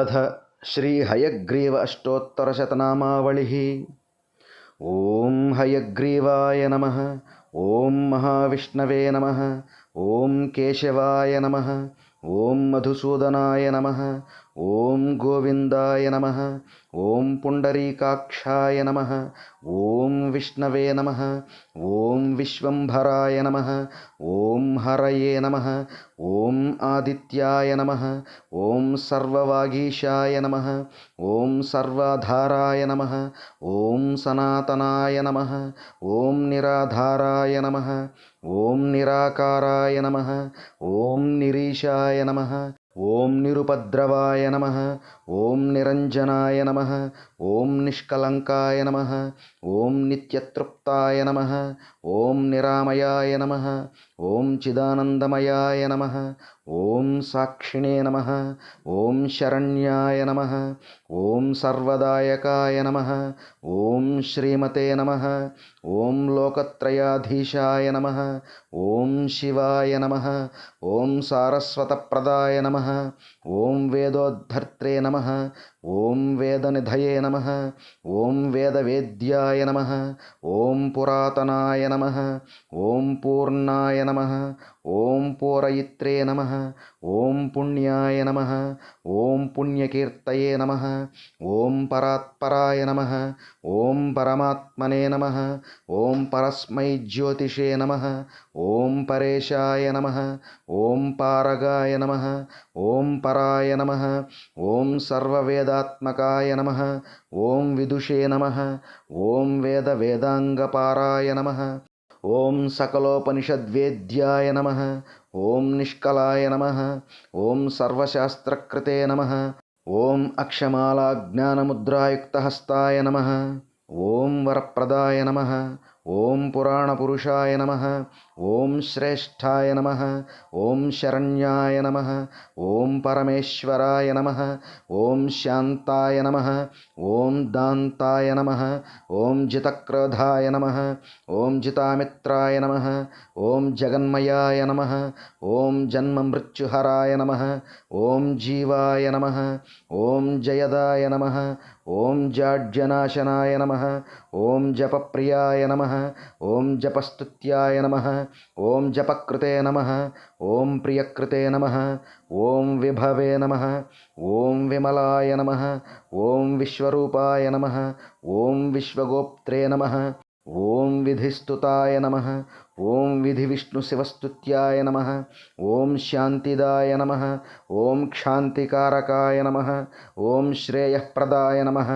अथ श्रीहयग्रीव अष्टोत्तरशतनामावलिः ॐ हयग्रीवाय नमः ॐ महाविष्णवे नमः ॐ केशवाय नमः ॐ मधुसूदनाय नमः ॐ गोविन्दाय नमः ॐ पुण्डरीकाक्षाय नमः ॐ विष्णवे नमः ॐ विश्वम्भराय नमः ॐ हरये नमः ॐ आदित्याय नमः ॐ सर्ववागीशाय नमः ॐ सर्वाधाराय नमः ॐ सनातनाय नमः ॐ निराधाराय नमः ॐ निराकाराय नमः ॐ निरीशाय नमः ॐ निरुपद्रवाय नमः ॐ निरञ्जनाय नमः ॐ निष्कलङ्काय नमः ॐ नित्यतृप्ताय नमः ॐ निरामयाय नमः ॐ चिदानन्दमयाय नमः ॐ साक्षिणे नमः ॐ शरण्याय नमः ॐ सर्वदायकाय नमः ॐ श्रीमते नमः ॐ लोकत्रयाधीशाय नमः ॐ शिवाय नमः ॐ सारस्वतप्रदाय नमः ॐ वेदोद्धर्त्रे नमः ॐ वेदनिधये नमः ॐ वेदवेद्याय नमः ॐ पुरातनाय नमः ॐ पूर्णाय नमः ॐ पूरयित्रे नमः ॐ पुण्याय नमः ॐ पुण्यकीर्तये नमः ॐ परात्पराय नमः ॐ परमात्मने नमः ॐ परस्मै ज्योतिषे नमः ॐ परेशाय नमः ॐ पारगाय नमः ॐ पराय नमः ॐ सर्ववेदात्मकाय नमः ॐ विदुषे नमः ॐ वेदवेदाङ्गपाराय नमः ॐ सकलोपनिषद्वेद्याय नमः ॐ निष्कलाय नमः ॐ सर्वशास्त्रकृते नमः ॐ अक्षमालाज्ञानमुद्रायुक्तहस्ताय नमः ॐ वरप्रदाय नमः ॐ पुराणपुरुषाय नमः ॐ श्रेष्ठाय नमः ॐ शरण्याय नमः ॐ परमेश्वराय नमः ॐ शान्ताय नमः ॐ दान्ताय नमः ॐ जितक्रोधाय नमः ॐ जितामित्राय नमः ॐ जगन्मयाय नमः ॐ जन्ममृत्युहराय नमः ॐ जीवाय नमः ॐ जयदाय नमः ॐ जाड्यनाशनाय नमः ॐ जपप्रियाय नमः ॐ जपस्तुत्याय नमः। ॐ जपकृते नमः। ॐ प्रियकृते नमः। ॐ विभवे नमः। ॐ विमलाय नमः। ॐ विश्वरूपाय नमः। ॐ विश्वगोप्त्रे नमः ॐ विधिस्तुताय नमः ॐ विधिविष्णुशिवस्तुत्याय नमः ॐ शान्तिदाय नमः ॐ क्षान्तिकारकाय नमः ॐ श्रेयःप्रदाय नमः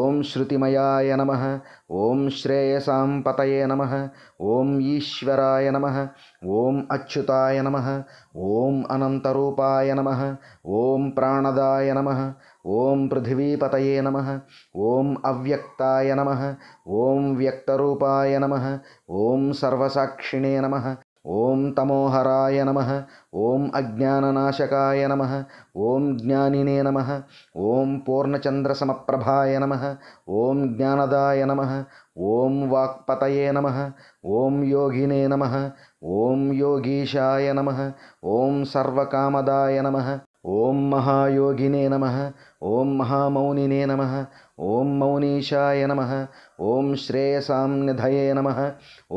ॐ श्रुतिमयाय नमः ॐ श्रेयसां पतये नमः ॐ ईश्वराय नमः ॐ अच्युताय नमः ॐ अनन्तरूपाय नमः ॐ प्राणदाय नमः ॐ पृथिवीपतये नमः ॐ अव्यक्ताय नमः ॐ व्यक्तरूपाय नमः ॐ सर्वसाक्षिणे नमः ॐ तमोहराय नमः ॐ अज्ञाननाशकाय नमः ॐ ज्ञानिने नमः ॐ पूर्णचन्द्रसमप्रभाय नमः ॐ ज्ञानदाय नमः ॐ वाक्पतये नमः ॐ योगिने नमः ॐ योगीशाय नमः ॐ सर्वकामदाय नमः ॐ महायोगिने नमः ॐ महामौनिने नमः ॐ मौनीशाय नमः ॐ श्रेयसां निधये नमः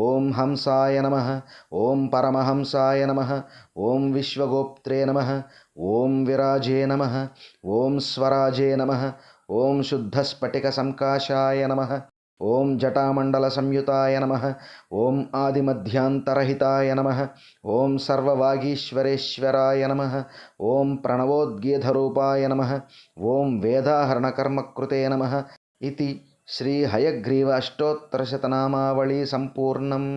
ॐ हंसाय नमः ॐ परमहंसाय नमः ॐ विश्वगोप्त्रे नमः ॐ विराजे नमः ॐ स्वराजे नमः ॐ शुद्धस्फटिकसङ्काशाय नमः ॐ जटामण्डलसंयुताय नमः ॐ आदिमध्यान्तरहिताय नमः ॐ सर्ववागीश्वरेश्वराय नमः ॐ प्रणवोद्गीधरूपाय नमः ॐ वेदाहरणकर्मकृते नमः इति श्रीहयग्रीव अष्टोत्तरशतनामावळी सम्पूर्णम्